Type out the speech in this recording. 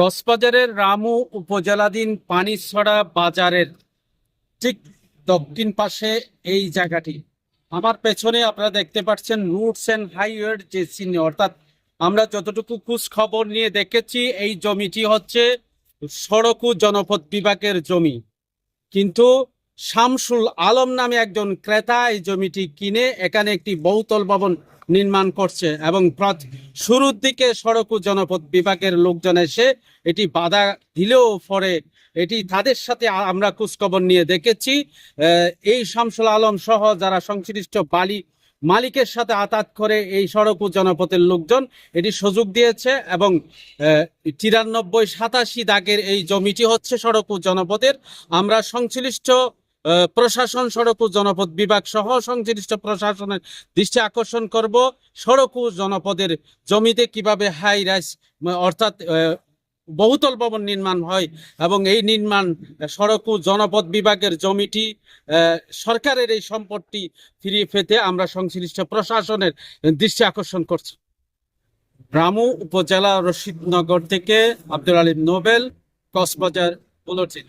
কক্সবাজারের রামু উপজেলাধীন পানিছড়া বাজারের ঠিক দক্ষিণ পাশে এই জায়গাটি। আমার পেছনে আপনারা দেখতে পাচ্ছেন রুটস অ্যান্ড হাইওয়ের যে সিনে অর্থাৎ আমরা যতটুকু খোঁজ খবর নিয়ে দেখেছি, এই জমিটি হচ্ছে সড়ক ও জনপদ বিভাগের জমি। কিন্তু শামসুল আলম নামে একজন ক্রেতা এই জমিটি কিনে এখানে একটি বহুতল ভবন নির্মাণ করছে এবং শুরুর দিকে সড়ক ও জনপদ বিভাগের লোকজন এসে এটি বাধা দিলেও পরে এটি তাদের সাথে আমরা খোঁজখবর নিয়ে দেখেছি। এই শামসুল আলম সহ যারা সংশ্লিষ্ট বালি মালিকের সাথে আতাত করে এই সড়ক ও জনপথের লোকজন এটি সুযোগ দিয়েছে এবং তিরানব্বই সাতাশি দাগের এই জমিটি হচ্ছে সড়ক ও জনপথের আমরা সংশ্লিষ্ট প্রশাসন, সড়ক ও জনপদ বিভাগ সহ সংশ্লিষ্ট প্রশাসনের দৃষ্টি আকর্ষণ করব। সড়ক ও জনপদের জমিতে কীভাবে হাই রাইস অর্থাৎ বহুতল ভবন নির্মাণ হয় এবং এই নির্মাণ, সড়ক ও জনপদ বিভাগের জমিটি সরকারের এই সম্পদটি ফিরিয়ে পেতে আমরা সংশ্লিষ্ট প্রশাসনের দৃষ্টি আকর্ষণ করছি। রামু উপজেলা রশিদনগর থেকে আব্দুল আলিম নোবেল, কক্সবাজার, বুলেটিন।